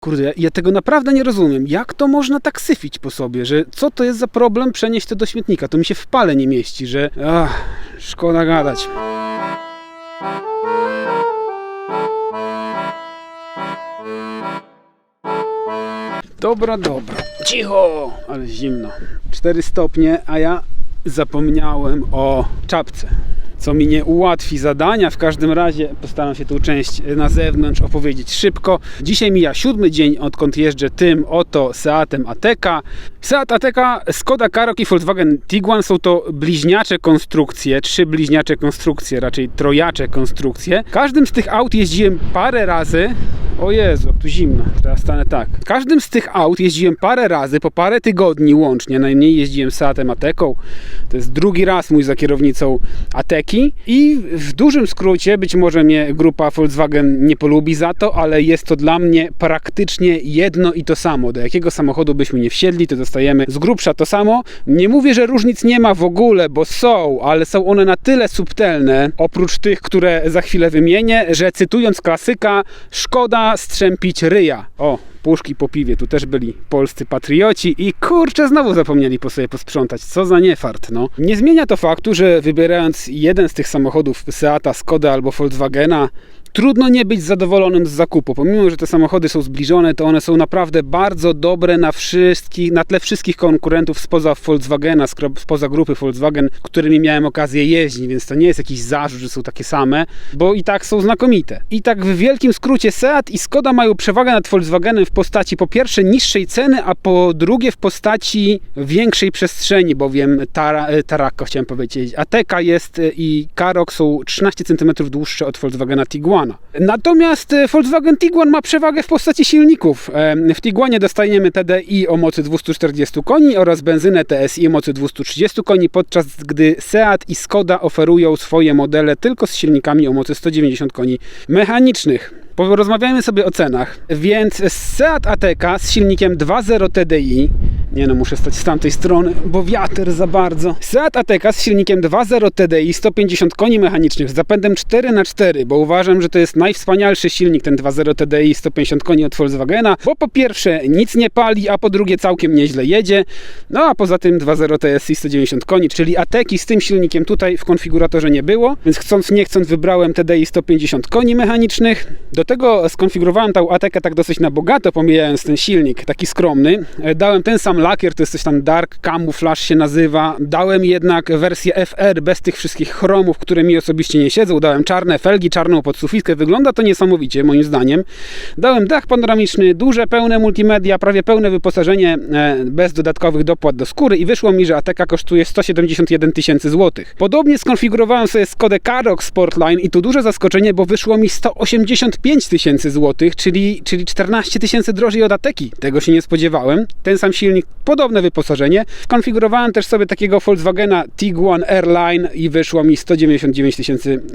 Kurde, ja- tego naprawdę nie rozumiem. Jak to można tak syfić po sobie, że co to jest za problem przenieść to do śmietnika? To mi się w pale nie mieści, że... Ach, szkoda gadać. Dobra, dobra. Cicho, ale zimno. 4 stopnie, a ja zapomniałem o czapce. Co mi nie ułatwi zadania. W każdym razie postaram się tą część na zewnątrz opowiedzieć szybko. Dzisiaj mija siódmy dzień, odkąd jeżdżę tym oto Seatem Ateka. Seat Ateka, Skoda Karoq i Volkswagen Tiguan są to bliźniacze konstrukcje, trzy bliźniacze konstrukcje, raczej trojacze konstrukcje. Każdym z tych aut jeździłem parę razy. O Jezu, tu zimno. Teraz stanę tak. Każdym z tych aut jeździłem parę razy, po parę tygodni łącznie. Najmniej jeździłem Seatem Ateką. To jest drugi raz mój za kierownicą Ateki. I w dużym skrócie, być może mnie grupa Volkswagen nie polubi za to, ale jest to dla mnie praktycznie jedno i to samo. Do jakiego samochodu byśmy nie wsiedli, to dostajemy z grubsza to samo. Nie mówię, że różnic nie ma w ogóle, bo są, ale są one na tyle subtelne, oprócz tych, które za chwilę wymienię, że cytując klasyka, szkoda strzępić ryja. O, puszki po piwie, tu też byli polscy patrioci i kurczę, znowu zapomnieli po sobie posprzątać. Co za niefart, no. Nie zmienia to faktu, że wybierając jeden z tych samochodów, Seata, Skoda albo Volkswagena, Trudno nie być zadowolonym z zakupu. Pomimo, że te samochody są zbliżone, to one są naprawdę bardzo dobre na wszystkich, na tle wszystkich konkurentów spoza Volkswagena, spoza grupy Volkswagen, którymi miałem okazję jeździć, więc to nie jest jakiś zarzut, że są takie same, bo i tak są znakomite. I tak w wielkim skrócie Seat i Skoda mają przewagę nad Volkswagenem w postaci po pierwsze niższej ceny, a po drugie w postaci większej przestrzeni, bowiem Tara, e, chciałem powiedzieć, Ateka jest e, i Karoq są 13 cm dłuższe od Volkswagena Tiguana. Natomiast e, Volkswagen Tiguan ma przewagę w postaci silników. E, W Tiguanie dostajemy TDI o mocy 240 koni oraz benzynę TSI o mocy 230 koni, podczas gdy Seat i Skoda oferują swoje modele tylko z silnikami o mocy 190 koni mechanicznych. Porozmawiajmy sobie o cenach. Więc Seat Ateka z silnikiem 2.0 TDI. Nie no, muszę stać z tamtej strony, bo wiatr za bardzo. Seat Ateka z silnikiem 2.0 TDI 150 koni mechanicznych z zapędem 4x4, bo uważam, że to jest najwspanialszy silnik ten 2.0 TDI 150 koni od Volkswagena, bo po pierwsze nic nie pali, a po drugie całkiem nieźle jedzie. No a poza tym 2.0 TSI 190 koni, czyli Ateki z tym silnikiem tutaj w konfiguratorze nie było, więc chcąc nie chcąc wybrałem TDI 150 koni mechanicznych. Do tego skonfigurowałem tą Atekę tak dosyć na bogato, pomijając ten silnik taki skromny. E, Dałem ten sam lakier, to jest coś tam Dark Camouflage się nazywa. Dałem jednak wersję FR bez tych wszystkich chromów, które mi osobiście nie siedzą. Dałem czarne felgi, czarną podsufitkę. Wygląda to niesamowicie, moim zdaniem. Dałem dach panoramiczny, duże, pełne multimedia, prawie pełne wyposażenie e, bez dodatkowych dopłat do skóry i wyszło mi, że Ateka kosztuje 171 tysięcy złotych. Podobnie skonfigurowałem sobie Skodę Karoq Sportline i tu duże zaskoczenie, bo wyszło mi 185 tysięcy złotych, czyli, czyli 14 tysięcy drożej od Ateki. Tego się nie spodziewałem. Ten sam silnik, podobne wyposażenie. Skonfigurowałem też sobie takiego Volkswagena Tiguan Airline i wyszło mi 199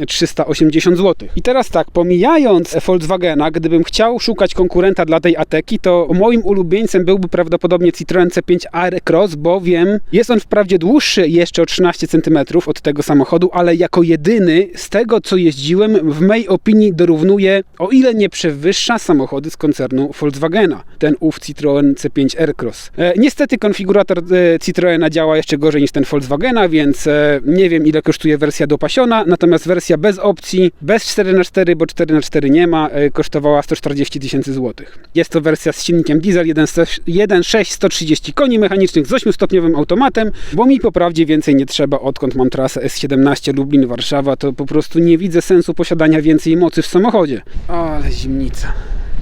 380 zł. I teraz tak, pomijając Volkswagena, gdybym chciał szukać konkurenta dla tej Ateki, to moim ulubieńcem byłby prawdopodobnie Citroen C5 Air-Cross, bowiem jest on wprawdzie dłuższy jeszcze o 13 cm od tego samochodu, ale jako jedyny z tego, co jeździłem, w mojej opinii dorównuje, o ile nie przewyższa samochody z koncernu Volkswagena. Ten ów Citroen C5 Air-Cross. E, niestety konfigurator e, Citroena działa jeszcze gorzej niż ten Volkswagena, więc e, nie wiem ile kosztuje wersja dopasiona, natomiast wersja bez opcji, bez 4x4, bo 4x4 nie ma, e, kosztowała 140 tysięcy złotych. Jest to wersja z silnikiem diesel 1.6 130 koni mechanicznych z 8-stopniowym automatem, bo mi po prawdzie więcej nie trzeba, odkąd mam trasę S17 Lublin-Warszawa, to po prostu nie widzę sensu posiadania więcej mocy w samochodzie. Ale zimnica.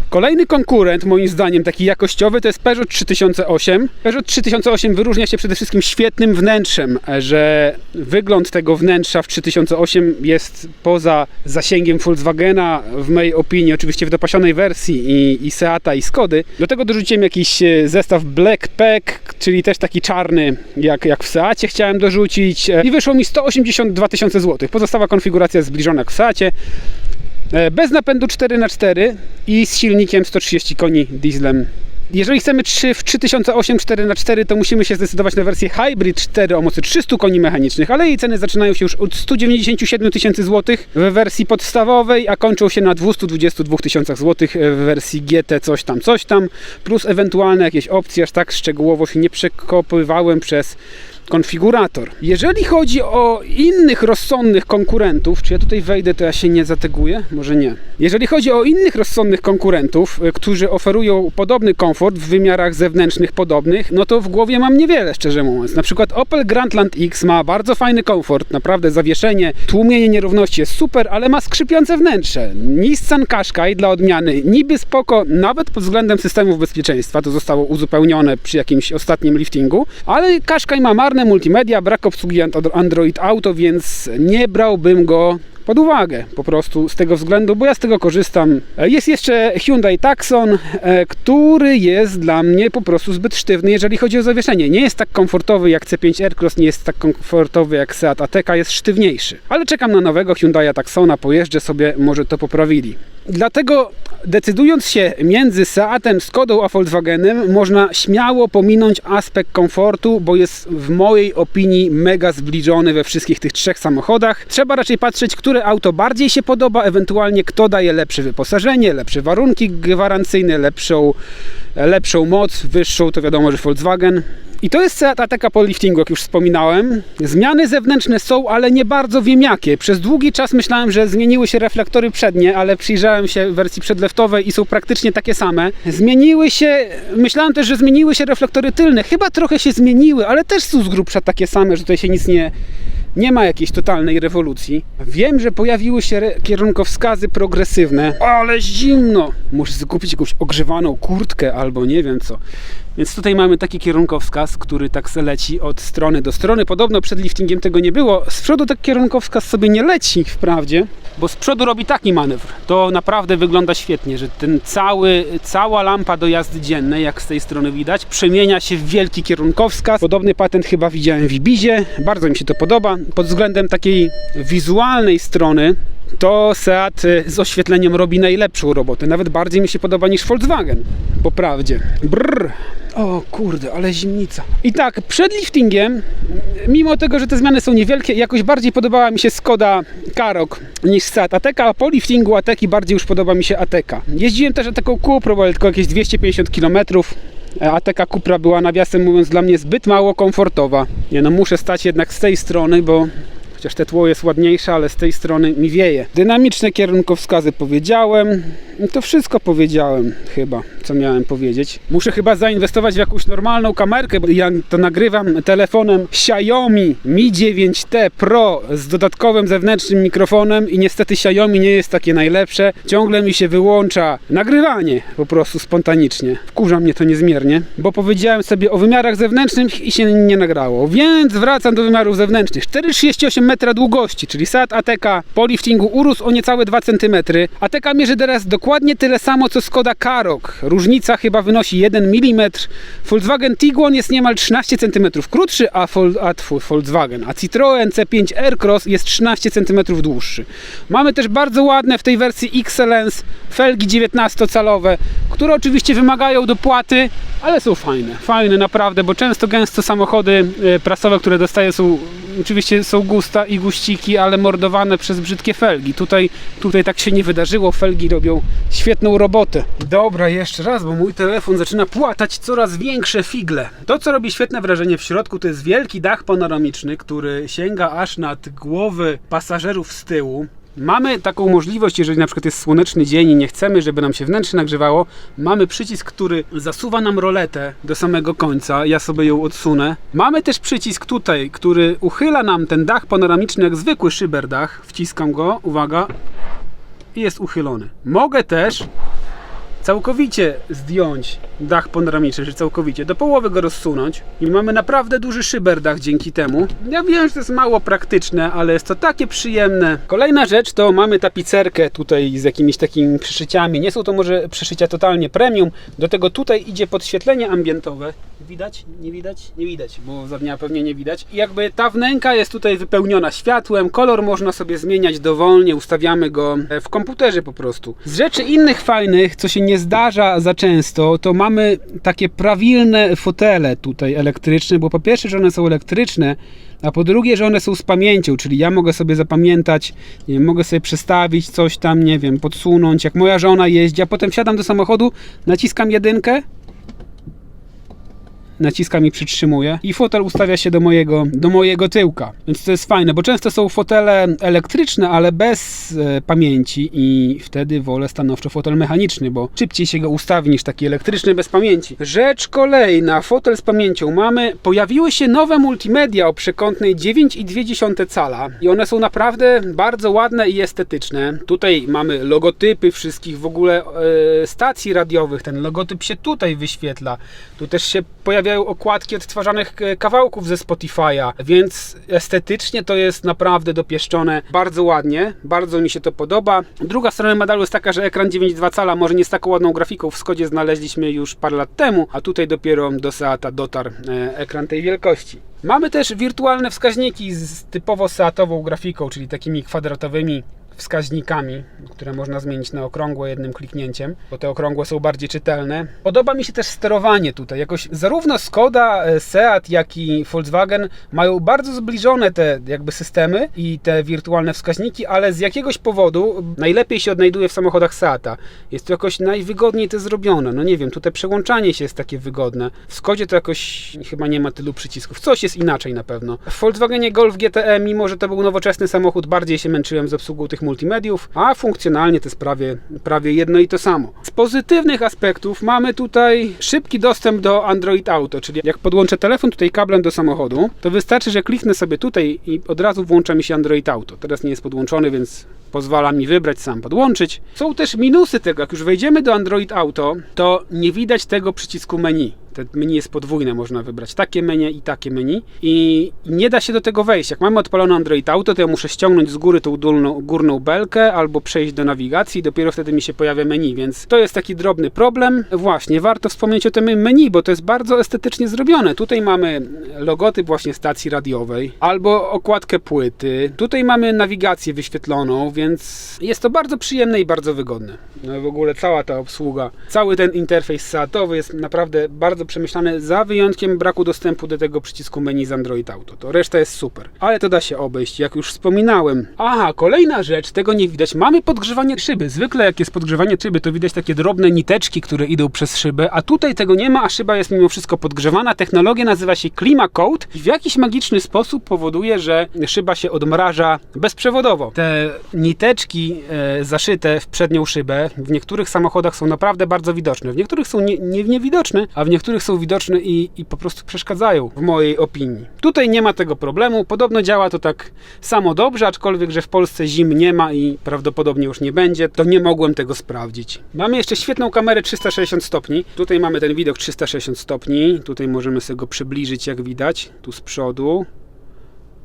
Kolejny konkurent, moim zdaniem, taki jakościowy, to jest Peugeot 3008. Peugeot 3008 wyróżnia się przede wszystkim świetnym wnętrzem, że wygląd tego wnętrza w 3008 jest poza zasięgiem Volkswagena, w mojej opinii, oczywiście w dopasionej wersji i, i Seata i Skody. Do tego dorzuciłem jakiś e, zestaw Black Pack, czyli też taki czarny, jak, jak w Seacie chciałem dorzucić e, i wyszło mi 182 tysiące złotych. Pozostała konfiguracja zbliżona jak w Seacie. E, Bez napędu 4x4 i z silnikiem 130 koni dieslem. Jeżeli chcemy 3 w 3008 4x4, to musimy się zdecydować na wersję Hybrid 4 o mocy 300 koni mechanicznych, ale jej ceny zaczynają się już od 197 tysięcy złotych w wersji podstawowej, a kończą się na 222 tysiącach złotych w wersji GT coś tam, coś tam, plus ewentualne jakieś opcje, aż tak szczegółowo się nie przekopywałem przez konfigurator. Jeżeli chodzi o innych rozsądnych konkurentów, czy ja tutaj wejdę, to ja się nie zateguję? Może nie. Jeżeli chodzi o innych rozsądnych konkurentów, y, którzy oferują podobny komfort w wymiarach zewnętrznych podobnych, no to w głowie mam niewiele, szczerze mówiąc. Na przykład Opel Grandland X ma bardzo fajny komfort, naprawdę zawieszenie, tłumienie nierówności jest super, ale ma skrzypiące wnętrze. Nissan Qashqai dla odmiany niby spoko, nawet pod względem systemów bezpieczeństwa, to zostało uzupełnione przy jakimś ostatnim liftingu, ale Qashqai ma marne multimedia, brak obsługi and- Android Auto, więc nie brałbym go pod uwagę po prostu z tego względu, bo ja z tego korzystam. E, Jest jeszcze Hyundai Tucson, e, który jest dla mnie po prostu zbyt sztywny, jeżeli chodzi o zawieszenie. Nie jest tak komfortowy jak C5 Aircross, nie jest tak komfortowy jak Seat Ateca, jest sztywniejszy. Ale czekam na nowego Hyundai Tucsona, pojeżdżę sobie, może to poprawili. Dlatego decydując się między Seatem, Skodą a Volkswagenem, można śmiało pominąć aspekt komfortu, bo jest w mojej opinii mega zbliżony we wszystkich tych trzech samochodach. Trzeba raczej patrzeć, które auto bardziej się podoba, ewentualnie kto daje lepsze wyposażenie, lepsze warunki gwarancyjne, lepszą, lepszą moc, wyższą, to wiadomo, że Volkswagen. I to jest Ateca po liftingu, jak już wspominałem. Zmiany zewnętrzne są, ale nie bardzo wiem jakie. Przez długi czas myślałem, że zmieniły się reflektory przednie, ale przyjrzałem się wersji przedleftowej i są praktycznie takie same. Zmieniły się, myślałem też, że zmieniły się reflektory tylne. Chyba trochę się zmieniły, ale też są z grubsza takie same, że tutaj się nic nie, nie ma jakiejś totalnej rewolucji. Wiem, że pojawiły się kierunkowskazy progresywne, ale zimno. Muszę zakupić jakąś ogrzewaną kurtkę albo nie wiem co. Więc tutaj mamy taki kierunkowskaz, który tak se leci od strony do strony. Podobno przed liftingiem tego nie było. Z przodu taki kierunkowskaz sobie nie leci wprawdzie, bo z przodu robi taki manewr. To naprawdę wygląda świetnie, że ten cały, cała lampa do jazdy dziennej, jak z tej strony widać, przemienia się w wielki kierunkowskaz. Podobny patent chyba widziałem w Ibizie. Bardzo mi się to podoba. Pod względem takiej wizualnej strony to Seat y, z oświetleniem robi najlepszą robotę. Nawet bardziej mi się podoba niż Volkswagen. Po prawdzie. Brrr. O kurde, ale zimnica. I tak, przed liftingiem, mimo tego, że te zmiany są niewielkie, jakoś bardziej podobała mi się Skoda Karoq niż Seat Ateca, a po liftingu Ateki bardziej już podoba mi się Ateka. Jeździłem też taką Cuprą, ale tylko jakieś 250 km. Ateka Cupra była nawiasem mówiąc dla mnie zbyt mało komfortowa. Nie no, muszę stać jednak z tej strony, bo Chociaż te tło jest ładniejsze, ale z tej strony mi wieje. Dynamiczne kierunkowskazy powiedziałem. To wszystko powiedziałem chyba, co miałem powiedzieć. Muszę chyba zainwestować w jakąś normalną kamerkę, bo ja to nagrywam telefonem Xiaomi Mi 9T Pro z dodatkowym zewnętrznym mikrofonem i niestety Xiaomi nie jest takie najlepsze. Ciągle mi się wyłącza nagrywanie po prostu spontanicznie. Wkurza mnie to niezmiernie, bo powiedziałem sobie o wymiarach zewnętrznych i się nie nagrało. Więc wracam do wymiarów zewnętrznych. 4,38 metra długości, czyli Seat Ateca po liftingu urósł o niecałe 2 cm. Ateca mierzy teraz dokładnie tyle samo co Skoda Karoq. Różnica chyba wynosi 1 mm. Volkswagen Tiguan jest niemal 13 cm krótszy, a, Vol, a Volkswagen, a Citroen C5 Aircross jest 13 cm dłuższy. Mamy też bardzo ładne w tej wersji Excellence felgi 19-calowe, które oczywiście wymagają dopłaty, ale są fajne. Fajne naprawdę, bo często gęsto samochody e, prasowe, które dostaję są oczywiście są gusta i guściki, ale mordowane przez brzydkie felgi. Tutaj, tutaj tak się nie wydarzyło. Felgi robią świetną robotę. Dobra, jeszcze raz, bo mój telefon zaczyna płatać coraz większe figle. To, co robi świetne wrażenie w środku, to jest wielki dach panoramiczny, który sięga aż nad głowy pasażerów z tyłu. Mamy taką możliwość, jeżeli na przykład jest słoneczny dzień i nie chcemy, żeby nam się wnętrze nagrzewało, mamy przycisk, który zasuwa nam roletę do samego końca. Ja sobie ją odsunę. Mamy też przycisk tutaj, który uchyla nam ten dach panoramiczny jak zwykły szyberdach. Wciskam go, uwaga, i jest uchylony. Mogę też całkowicie zdjąć dach panoramiczny, czy całkowicie, do połowy go rozsunąć i mamy naprawdę duży szyberdach dzięki temu. Ja wiem, że to jest mało praktyczne, ale jest to takie przyjemne. Kolejna rzecz to mamy tapicerkę tutaj z jakimiś takimi przyszyciami. Nie są to może przyszycia totalnie premium. Do tego tutaj idzie podświetlenie ambientowe. Widać? Nie widać? Nie widać, bo za dnia pewnie nie widać. I jakby ta wnęka jest tutaj wypełniona światłem. Kolor można sobie zmieniać dowolnie, ustawiamy go w komputerze po prostu. Z rzeczy innych fajnych, co się nie nie zdarza za często, to mamy takie prawilne fotele tutaj elektryczne, bo po pierwsze, że one są elektryczne, a po drugie, że one są z pamięcią, czyli ja mogę sobie zapamiętać, wiem, mogę sobie przestawić coś tam, nie wiem, podsunąć, jak moja żona jeździ, a potem wsiadam do samochodu, naciskam jedynkę, naciskam i przytrzymuję i fotel ustawia się do mojego, do mojego tyłka. Więc to jest fajne, bo często są fotele elektryczne, ale bez e, pamięci i wtedy wolę stanowczo fotel mechaniczny, bo szybciej się go ustawi niż taki elektryczny bez pamięci. Rzecz kolejna, fotel z pamięcią mamy. Pojawiły się nowe multimedia o przekątnej 9,2 cala i one są naprawdę bardzo ładne i estetyczne. Tutaj mamy logotypy wszystkich w ogóle e, stacji radiowych. Ten logotyp się tutaj wyświetla. Tu też się pojawiają okładki odtwarzanych e, kawałków ze Spotify'a, więc estetycznie to jest naprawdę dopieszczone bardzo ładnie. Bardzo mi się to podoba. Druga strona medalu jest taka, że ekran 9,2 cala może nie z taką ładną grafiką w Skodzie znaleźliśmy już parę lat temu, a tutaj dopiero do Seata dotarł e, ekran tej wielkości. Mamy też wirtualne wskaźniki z typowo seatową grafiką, czyli takimi kwadratowymi wskaźnikami, które można zmienić na okrągłe jednym kliknięciem, bo te okrągłe są bardziej czytelne. Podoba mi się też sterowanie tutaj. Jakoś zarówno Skoda, e, Seat, jak i Volkswagen mają bardzo zbliżone te jakby systemy i te wirtualne wskaźniki, ale z jakiegoś powodu najlepiej się odnajduje w samochodach Seata. Jest to jakoś najwygodniej to zrobione. No nie wiem, tutaj przełączanie się jest takie wygodne. W Skodzie to jakoś chyba nie ma tylu przycisków. Coś jest inaczej na pewno. W Volkswagenie Golf GTE, mimo że to był nowoczesny samochód, bardziej się męczyłem z obsługą tych multimediów, a funkcjonalnie to jest prawie, prawie jedno i to samo. Z pozytywnych aspektów mamy tutaj szybki dostęp do Android Auto, czyli jak podłączę telefon tutaj kablem do samochodu, to wystarczy, że kliknę sobie tutaj i od razu włącza mi się Android Auto. Teraz nie jest podłączony, więc pozwala mi wybrać sam podłączyć. Są też minusy tego, jak już wejdziemy do Android Auto, to nie widać tego przycisku menu. Te menu jest podwójne, można wybrać takie menu i takie menu i nie da się do tego wejść. Jak mamy odpalone Android Auto, to ja muszę ściągnąć z góry tą górną belkę albo przejść do nawigacji i dopiero wtedy mi się pojawia menu, więc to jest taki drobny problem. Właśnie, warto wspomnieć o tym menu, bo to jest bardzo estetycznie zrobione. Tutaj mamy logotyp właśnie stacji radiowej albo okładkę płyty. Tutaj mamy nawigację wyświetloną, więc jest to bardzo przyjemne i bardzo wygodne. No w ogóle cała ta obsługa, cały ten interfejs saatowy jest naprawdę bardzo przemyślany, za wyjątkiem braku dostępu do tego przycisku menu z Android Auto. To reszta jest super. Ale to da się obejść, jak już wspominałem. Aha, kolejna rzecz, tego nie widać. Mamy podgrzewanie szyby. Zwykle jak jest podgrzewanie szyby, to widać takie drobne niteczki, które idą przez szybę, a tutaj tego nie ma, a szyba jest mimo wszystko podgrzewana. Technologia nazywa się Clima Coat i w jakiś magiczny sposób powoduje, że szyba się odmraża bezprzewodowo. Te niteczki e, zaszyte w przednią szybę w niektórych samochodach są naprawdę bardzo widoczne. W niektórych są nie, nie, niewidoczne, a w niektórych są widoczne i, i po prostu przeszkadzają, w mojej opinii. Tutaj nie ma tego problemu. Podobno działa to tak samo dobrze, aczkolwiek, że w Polsce zim nie ma i prawdopodobnie już nie będzie, to nie mogłem tego sprawdzić. Mamy jeszcze świetną kamerę 360 stopni. Tutaj mamy ten widok 360 stopni. Tutaj możemy sobie go przybliżyć, jak widać, tu z przodu.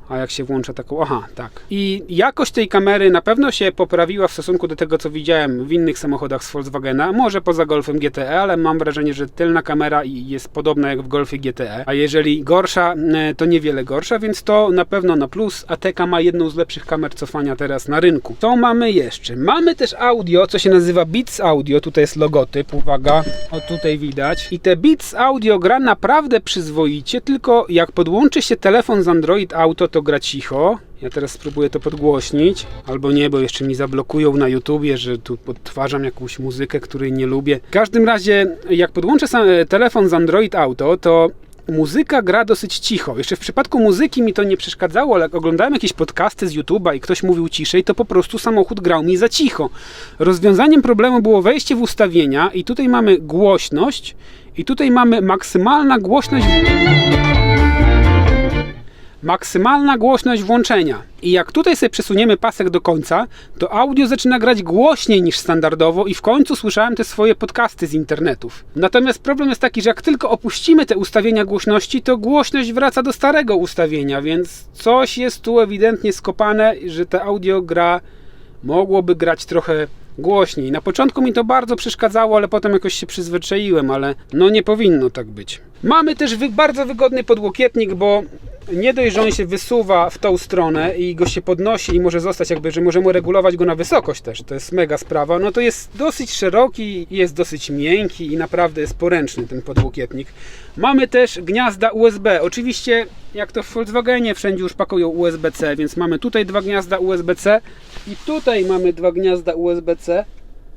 A jak się włącza taką. Aha, tak. I jakość tej kamery na pewno się poprawiła w stosunku do tego, co widziałem w innych samochodach z Volkswagena. Może poza Golfem GTE, ale mam wrażenie, że tylna kamera jest podobna jak w Golfie GTE. A jeżeli gorsza, e, to niewiele gorsza, więc to na pewno na plus. ATK ma jedną z lepszych kamer cofania teraz na rynku. Co mamy jeszcze? Mamy też audio, co się nazywa Beats Audio. Tutaj jest logotyp, uwaga. O, tutaj widać. I te Beats Audio gra naprawdę przyzwoicie, tylko jak podłączy się telefon z Android Auto, to gra cicho. Ja teraz spróbuję to podgłośnić, albo nie, bo jeszcze mi zablokują na YouTubie, że tu odtwarzam jakąś muzykę, której nie lubię. W każdym razie, jak podłączę e, telefon z Android Auto, to muzyka gra dosyć cicho. Jeszcze w przypadku muzyki mi to nie przeszkadzało, ale jak oglądałem jakieś podcasty z YouTube'a i ktoś mówił ciszej, to po prostu samochód grał mi za cicho. Rozwiązaniem problemu było wejście w ustawienia i tutaj mamy głośność i tutaj mamy maksymalna głośność maksymalna głośność włączenia. I jak tutaj sobie przesuniemy pasek do końca, to audio zaczyna grać głośniej niż standardowo i w końcu słyszałem te swoje podcasty z internetów. Natomiast problem jest taki, że jak tylko opuścimy te ustawienia głośności, to głośność wraca do starego ustawienia, więc coś jest tu ewidentnie skopane, że te audio gra mogłoby grać trochę głośniej. Na początku mi to bardzo przeszkadzało, ale potem jakoś się przyzwyczaiłem, ale no nie powinno tak być. Mamy też wy bardzo wygodny podłokietnik, bo nie dość, że on się wysuwa w tą stronę i go się podnosi i może zostać jakby, że możemy regulować go na wysokość też, to jest mega sprawa, no to jest dosyć szeroki, jest dosyć miękki i naprawdę jest poręczny ten podłokietnik. Mamy też gniazda USB, oczywiście jak to w Volkswagenie wszędzie już pakują USB-C, więc mamy tutaj dwa gniazda USB-C i tutaj mamy dwa gniazda USB-C.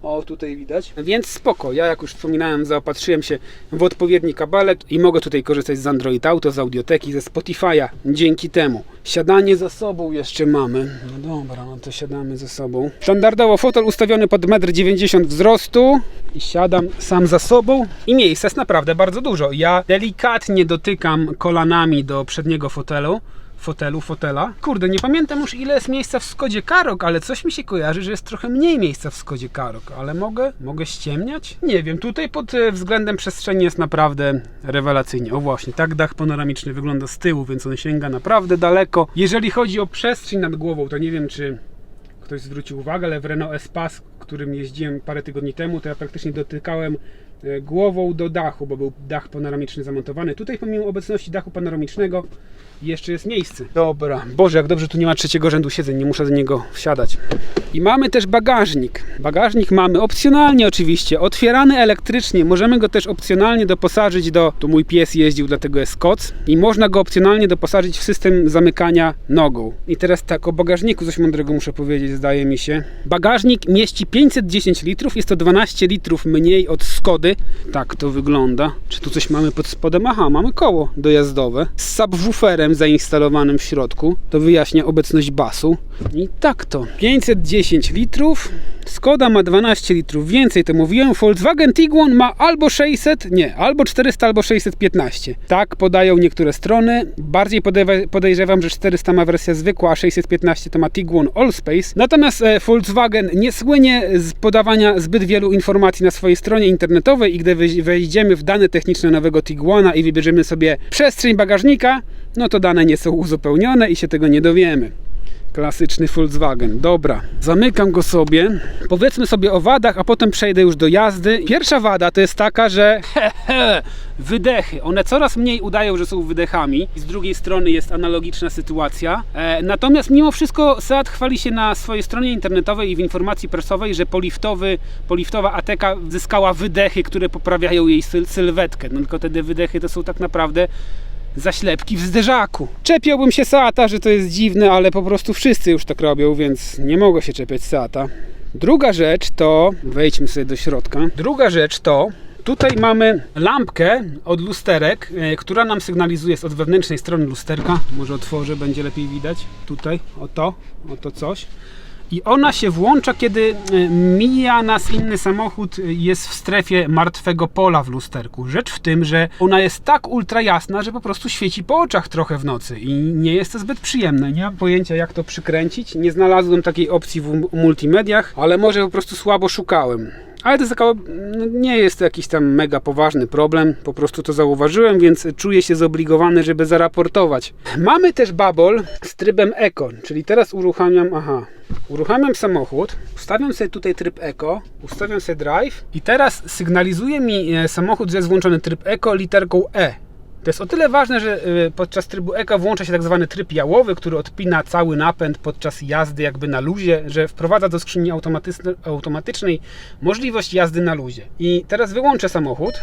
O, tutaj widać. Więc spoko. Ja, jak już wspominałem, zaopatrzyłem się w odpowiedni kabelek i mogę tutaj korzystać z Android Auto, z audioteki, ze Spotify'a dzięki temu. Siadanie za sobą jeszcze mamy. No dobra, no to siadamy ze sobą. Standardowo fotel ustawiony pod 1,90 m wzrostu i siadam sam za sobą. I miejsca jest naprawdę bardzo dużo. Ja delikatnie dotykam kolanami do przedniego fotelu fotelu, fotela. Kurde, nie pamiętam już ile jest miejsca w Skodzie Karok, ale coś mi się kojarzy, że jest trochę mniej miejsca w Skodzie Karok, ale mogę, mogę ściemniać? Nie wiem, tutaj pod e, względem przestrzeni jest naprawdę rewelacyjnie. O właśnie, tak dach panoramiczny wygląda z tyłu, więc on sięga naprawdę daleko. Jeżeli chodzi o przestrzeń nad głową, to nie wiem czy ktoś zwrócił uwagę, ale w Renault Espace, którym jeździłem parę tygodni temu, to ja praktycznie dotykałem głową do dachu, bo był dach panoramiczny zamontowany. Tutaj pomimo obecności dachu panoramicznego jeszcze jest miejsce. Dobra, Boże, jak dobrze tu nie ma trzeciego rzędu siedzeń, nie muszę do niego wsiadać. I mamy też bagażnik. Bagażnik mamy opcjonalnie oczywiście, otwierany elektrycznie. Możemy go też opcjonalnie doposażyć do, tu mój pies jeździł, dlatego jest koc. I można go opcjonalnie doposażyć w system zamykania nogą. I teraz tak, o bagażniku coś mądrego muszę powiedzieć, zdaje mi się. Bagażnik mieści 510 litrów, jest to 12 litrów mniej od Skody. Tak to wygląda. Czy tu coś mamy pod spodem? Aha, mamy koło dojazdowe z subwooferem zainstalowanym w środku. To wyjaśnia obecność basu. I tak to. 510 litrów. Skoda ma 12 litrów więcej, to mówiłem. Volkswagen Tiguan ma albo 600, nie, albo 400, albo 615. Tak podają niektóre strony. Bardziej podejrzewam, że 400 ma wersja zwykła, a 615 to ma Tiguan Allspace. Natomiast e, Volkswagen nie słynie z podawania zbyt wielu informacji na swojej stronie internetowej i gdy wej- wejdziemy w dane techniczne nowego Tiguana i wybierzemy sobie przestrzeń bagażnika, no to dane nie są uzupełnione i się tego nie dowiemy. Klasyczny Volkswagen. Dobra, zamykam go sobie. Powiedzmy sobie o wadach, a potem przejdę już do jazdy. Pierwsza wada to jest taka, że hehe, wydechy. One coraz mniej udają, że są wydechami. Z drugiej strony jest analogiczna sytuacja. E, natomiast mimo wszystko Seat chwali się na swojej stronie internetowej i w informacji prasowej, że poliftowy, poliftowa Ateka zyskała wydechy, które poprawiają jej syl sylwetkę. No tylko te wydechy to są tak naprawdę zaślepki w zderzaku. Czepiałbym się Seata, że to jest dziwne, ale po prostu wszyscy już tak robią, więc nie mogę się czepiać Seata. Druga rzecz to, wejdźmy sobie do środka. Druga rzecz to, tutaj mamy lampkę od lusterek, e, która nam sygnalizuje od wewnętrznej strony lusterka. Może otworzę, będzie lepiej widać. Tutaj, o to, o to coś. I ona się włącza, kiedy e, mija nas inny samochód, e, jest w strefie martwego pola w lusterku. Rzecz w tym, że ona jest tak ultra jasna, że po prostu świeci po oczach trochę w nocy i nie jest to zbyt przyjemne. Nie mam pojęcia, jak to przykręcić. Nie znalazłem takiej opcji w multimediach, ale może po prostu słabo szukałem. Ale to jest taka, nie jest to jakiś tam mega poważny problem, po prostu to zauważyłem, więc czuję się zobligowany, żeby zaraportować. Mamy też babol z trybem Eco, czyli teraz uruchamiam, aha, uruchamiam samochód, ustawiam sobie tutaj tryb Eco, ustawiam sobie drive i teraz sygnalizuje mi e, samochód, że jest włączony tryb Eco literką E. To jest o tyle ważne, że y, podczas trybu ECO włącza się tak zwany tryb jałowy, który odpina cały napęd podczas jazdy jakby na luzie, że wprowadza do skrzyni automatyczne- automatycznej możliwość jazdy na luzie. I teraz wyłączę samochód,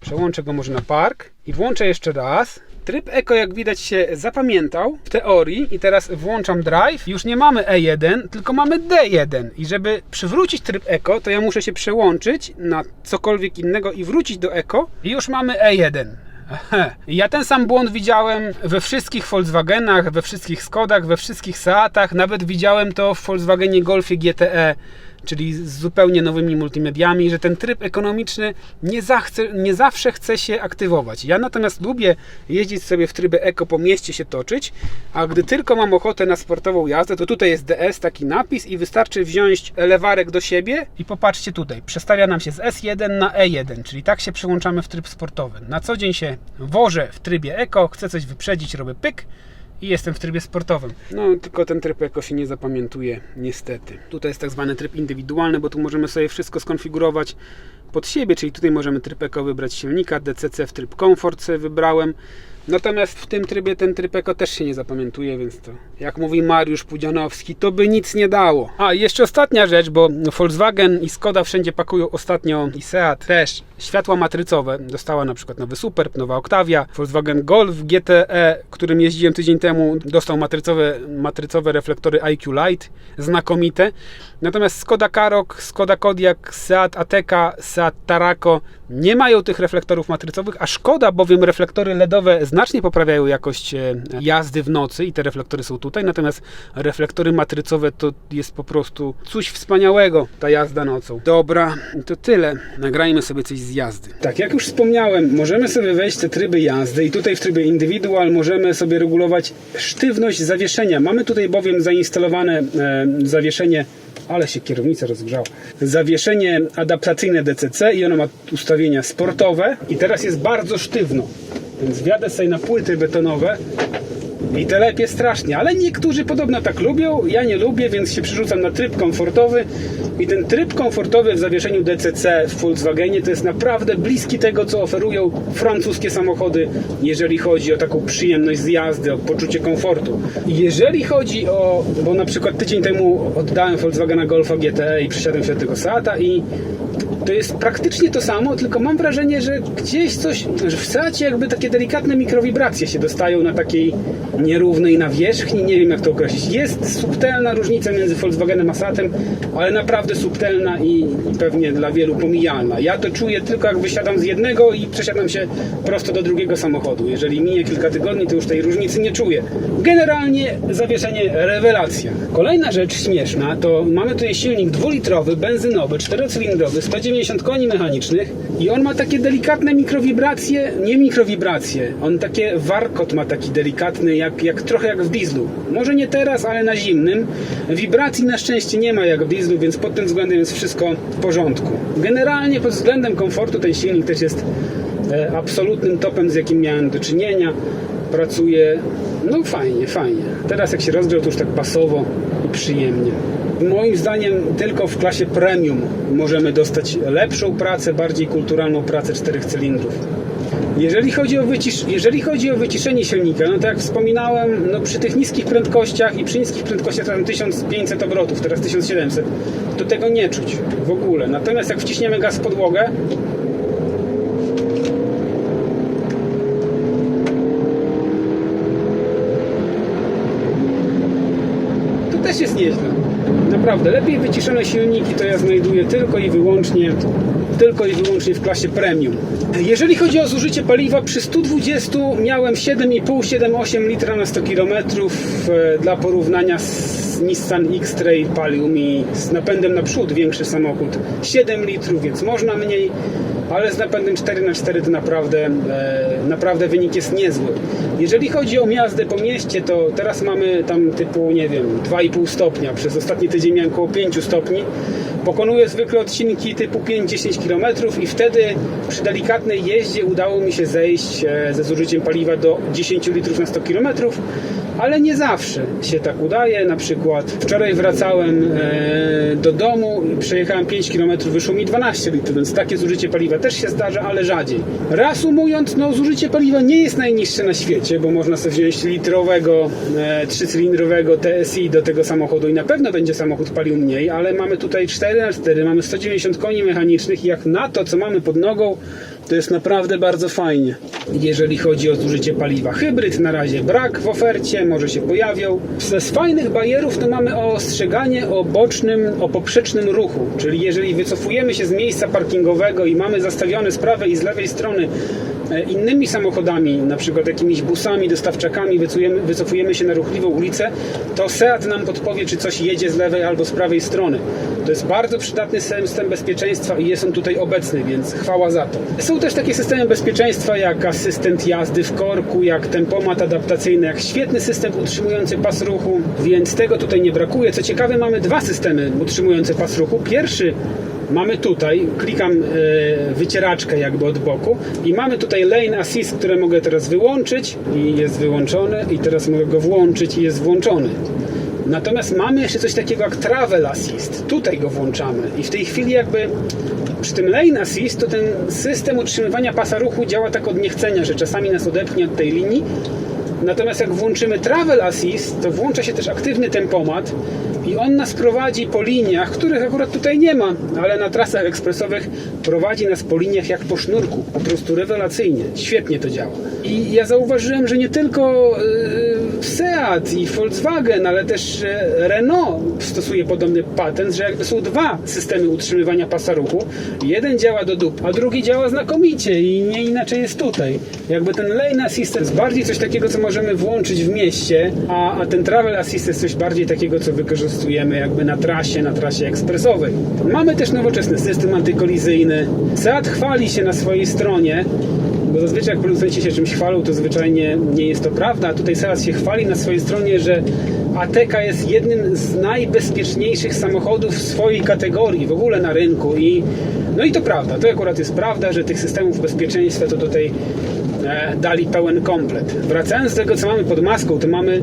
przełączę go może na park i włączę jeszcze raz. Tryb Eco jak widać się zapamiętał w teorii i teraz włączam drive. Już nie mamy E1, tylko mamy D1 i żeby przywrócić tryb Eco, to ja muszę się przełączyć na cokolwiek innego i wrócić do Eco i już mamy E1. Ja ten sam błąd widziałem we wszystkich Volkswagenach, we wszystkich Skodach, we wszystkich Seatach, nawet widziałem to w Volkswagenie Golfie GTE, czyli z zupełnie nowymi multimediami, że ten tryb ekonomiczny nie, zachce, nie zawsze chce się aktywować. Ja natomiast lubię jeździć sobie w trybie eko po mieście się toczyć, a gdy tylko mam ochotę na sportową jazdę, to tutaj jest DS, taki napis i wystarczy wziąć lewarek do siebie i popatrzcie tutaj, przestawia nam się z S1 na E1, czyli tak się przełączamy w tryb sportowy. Na co dzień się wożę w trybie eko, chcę coś wyprzedzić, robię pyk, i jestem w trybie sportowym. No, tylko ten tryb jako się nie zapamiętuje, niestety. Tutaj jest tak zwany tryb indywidualny, bo tu możemy sobie wszystko skonfigurować pod siebie, czyli tutaj możemy tryb eko wybrać silnika, DCC w tryb komfort sobie wybrałem. Natomiast w tym trybie ten tryb eko też się nie zapamiętuje, więc to jak mówi Mariusz Pudzianowski, to by nic nie dało. A jeszcze ostatnia rzecz, bo Volkswagen i Skoda wszędzie pakują ostatnio i Seat też światła matrycowe. Dostała na przykład nowy Superb, nowa Octavia, Volkswagen Golf GTE, którym jeździłem tydzień temu, dostał matrycowe, matrycowe reflektory IQ Light, znakomite. Natomiast Skoda Karoq, Skoda Kodiaq, Seat Ateca, Seat Tarako nie mają tych reflektorów matrycowych, a szkoda, bowiem reflektory LEDowe znacznie poprawiają jakość e, jazdy w nocy i te reflektory są tutaj, natomiast reflektory matrycowe to jest po prostu coś wspaniałego, ta jazda nocą. Dobra, to tyle. Nagrajmy sobie coś z jazdy. Tak, jak już wspomniałem, możemy sobie wejść w te tryby jazdy i tutaj w trybie indywidual możemy sobie regulować sztywność zawieszenia. Mamy tutaj bowiem zainstalowane e, zawieszenie ale się kierownica rozgrzała. Zawieszenie adaptacyjne DCC i ono ma ustawienia sportowe i teraz jest bardzo sztywno. Więc wjadę sobie na płyty betonowe i telepie strasznie, ale niektórzy podobno tak lubią, ja nie lubię, więc się przerzucam na tryb komfortowy i ten tryb komfortowy w zawieszeniu DCC w Volkswagenie to jest naprawdę bliski tego, co oferują francuskie samochody, jeżeli chodzi o taką przyjemność z jazdy, o poczucie komfortu. Jeżeli chodzi o, bo na przykład tydzień temu oddałem Volkswagena Golfa GTE i przesiadłem się do tego Seata i to jest praktycznie to samo, tylko mam wrażenie, że gdzieś coś, że w Seacie jakby takie delikatne mikrowibracje się dostają na takiej nierównej nawierzchni, nie wiem jak to określić. Jest subtelna różnica między Volkswagenem a Seatem, ale naprawdę subtelna i, i pewnie dla wielu pomijalna. Ja to czuję tylko jak wysiadam z jednego i przesiadam się prosto do drugiego samochodu. Jeżeli minie kilka tygodni, to już tej różnicy nie czuję. Generalnie zawieszenie rewelacja. Kolejna rzecz śmieszna to mamy tutaj silnik dwulitrowy, benzynowy, czterocylindrowy, 190 koni mechanicznych i on ma takie delikatne mikrowibracje, nie mikrowibracje, on takie warkot ma taki delikatny, jak, jak trochę jak w dieslu. Może nie teraz, ale na zimnym. Wibracji na szczęście nie ma jak w dieslu, więc pod tym względem jest wszystko w porządku. Generalnie pod względem komfortu ten silnik też jest e, absolutnym topem, z jakim miałem do czynienia. Pracuje, no fajnie, fajnie. Teraz jak się rozgrzał, to już tak pasowo i przyjemnie. Moim zdaniem tylko w klasie premium możemy dostać lepszą pracę, bardziej kulturalną pracę czterech cylindrów. Jeżeli chodzi, o wycisz... Jeżeli chodzi o wyciszenie silnika, no to jak wspominałem, no przy tych niskich prędkościach i przy niskich prędkościach tam 1500 obrotów, teraz 1700, to tego nie czuć w ogóle. Natomiast jak wciśniemy gaz w podłogę, Naprawdę, lepiej wyciszone silniki to ja znajduję tylko i wyłącznie tylko i wyłącznie w klasie premium. Jeżeli chodzi o zużycie paliwa, przy 120 miałem 7,5-7,8 litra na 100 km. E, Dla porównania z Nissan X-Trail palił mi z napędem na przód większy samochód 7 litrów, więc można mniej, ale z napędem 4x4 to naprawdę, e, naprawdę wynik jest niezły. Jeżeli chodzi o jazdę po mieście, to teraz mamy tam typu, nie wiem, 2,5 stopnia. Przez ostatni tydzień miałem około 5 stopni. Pokonuję zwykle odcinki typu 5-10 km i wtedy przy delikatnej jeździe udało mi się zejść e, ze zużyciem paliwa do 10 litrów na 100 km, ale nie zawsze się tak udaje. Na przykład wczoraj wracałem e, do domu przejechałem 5 km, wyszło mi 12 litrów, więc takie zużycie paliwa też się zdarza, ale rzadziej. Reasumując, no zużycie paliwa nie jest najniższe na świecie, bo można sobie wziąć litrowego, e, trzycylindrowego TSI do tego samochodu i na pewno będzie samochód palił mniej, ale mamy tutaj 4x4, mamy 190 koni mechanicznych i jak na to, co mamy pod nogą, to jest naprawdę bardzo fajnie. Jeżeli chodzi o zużycie paliwa, hybryd na razie brak w ofercie, może się pojawią. Z z fajnych bajerów to mamy ostrzeganie o bocznym, o poprzecznym ruchu, czyli jeżeli wycofujemy się z miejsca parkingowego i mamy zastawione z prawej i z lewej strony innymi samochodami, na przykład jakimiś busami, dostawczakami, wycofujemy, wycofujemy się na ruchliwą ulicę, to Seat nam podpowie, czy coś jedzie z lewej albo z prawej strony. To jest bardzo przydatny system bezpieczeństwa i jest on tutaj obecny, więc chwała za to. Są też takie systemy bezpieczeństwa jak asystent jazdy w korku, jak tempomat adaptacyjny, jak świetny system utrzymujący pas ruchu, więc tego tutaj nie brakuje. Co ciekawe, mamy dwa systemy utrzymujące pas ruchu. Pierwszy Mamy tutaj, klikam e, wycieraczkę jakby od boku i mamy tutaj lane assist, które mogę teraz wyłączyć i jest wyłączony i teraz mogę go włączyć i jest włączony. Natomiast mamy jeszcze coś takiego jak Travel Assist. Tutaj go włączamy i w tej chwili jakby przy tym Lane Assist to ten system utrzymywania pasa ruchu działa tak od niechcenia, że czasami nas odepchnie od tej linii. Natomiast jak włączymy Travel Assist, to włącza się też aktywny tempomat i on nas prowadzi po liniach, których akurat tutaj nie ma, ale na trasach ekspresowych prowadzi nas po liniach jak po sznurku. Po prostu rewelacyjnie, świetnie to działa. I ja zauważyłem, że nie tylko yy, Seat i Volkswagen, ale też yy, Renault stosuje podobny patent, że jakby są dwa systemy utrzymywania pasa ruchu. Jeden działa do dup, a drugi działa znakomicie i nie inaczej jest tutaj. Jakby ten lane assist jest bardziej coś takiego, co możemy włączyć w mieście, a, a ten travel assist jest coś bardziej takiego, co wykorzystujemy jakby na trasie, na trasie ekspresowej. Mamy też nowoczesny system antykolizyjny. Seat chwali się na swojej stronie, bo zazwyczaj jak producenci się czymś chwalą, to zwyczajnie nie jest to prawda. Tutaj Seat się chwali na swojej stronie, że Ateka jest jednym z najbezpieczniejszych samochodów w swojej kategorii, w ogóle na rynku. I, no i to prawda, to akurat jest prawda, że tych systemów bezpieczeństwa to tutaj e, dali pełen komplet. Wracając do tego, co mamy pod maską, to mamy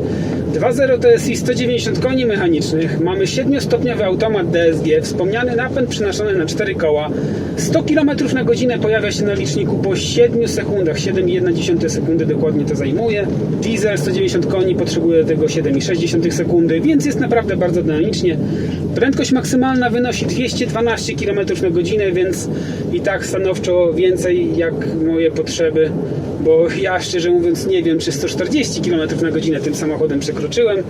2.0 TSI 190 koni mechanicznych, mamy 7-stopniowy automat DSG, wspomniany napęd przenoszony na 4 koła, 100 km na godzinę pojawia się na liczniku po 7 sekundach, 7,1 sekundy dokładnie to zajmuje. Diesel 190 koni potrzebuje tego 7,6 sekundy, więc jest naprawdę bardzo dynamicznie. Prędkość maksymalna wynosi 212 km na godzinę, więc i tak stanowczo więcej jak moje potrzeby, bo ja szczerze mówiąc nie wiem, czy 140 km na godzinę tym samochodem przekroczyłem.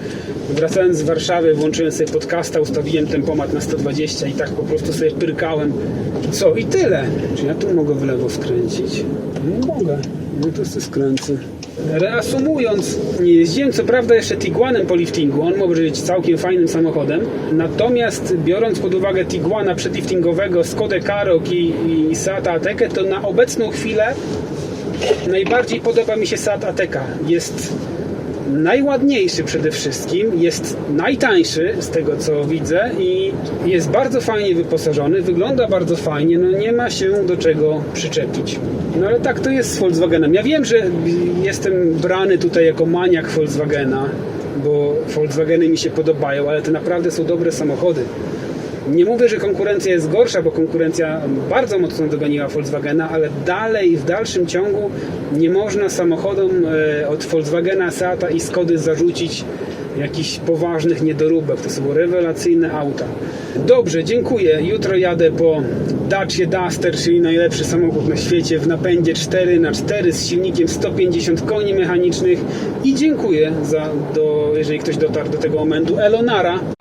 Wracając z Warszawy, włączyłem sobie podcasta, ustawiłem tempomat na 120 i tak po prostu sobie pyrkałem. Co i tyle. Czy ja tu mogę w lewo skręcić? No mogę. No to sobie skręcę. Reasumując, nie jeździłem co prawda jeszcze Tiguanem po liftingu, on może być całkiem fajnym samochodem, natomiast biorąc pod uwagę Tiguana przedliftingowego, Skodę Karoq i, i Seata Atekę, to na obecną chwilę najbardziej podoba mi się Seat Ateka. Jest najładniejszy przede wszystkim, jest najtańszy z tego co widzę i jest bardzo fajnie wyposażony, wygląda bardzo fajnie, no nie ma się do czego przyczepić. No ale tak to jest z Volkswagenem. Ja wiem, że jestem brany tutaj jako maniak Volkswagena, bo Volkswageny mi się podobają, ale to naprawdę są dobre samochody. Nie mówię, że konkurencja jest gorsza, bo konkurencja bardzo mocno dogoniła Volkswagena, ale dalej, w dalszym ciągu nie można samochodom e, od Volkswagena, Seata i Skody zarzucić jakichś poważnych niedoróbek. To są rewelacyjne auta. Dobrze, dziękuję. Jutro jadę po Dacia Duster, czyli najlepszy samochód na świecie w napędzie 4x4 z silnikiem 150 koni mechanicznych i dziękuję za, do, jeżeli ktoś dotarł do tego momentu, Elonara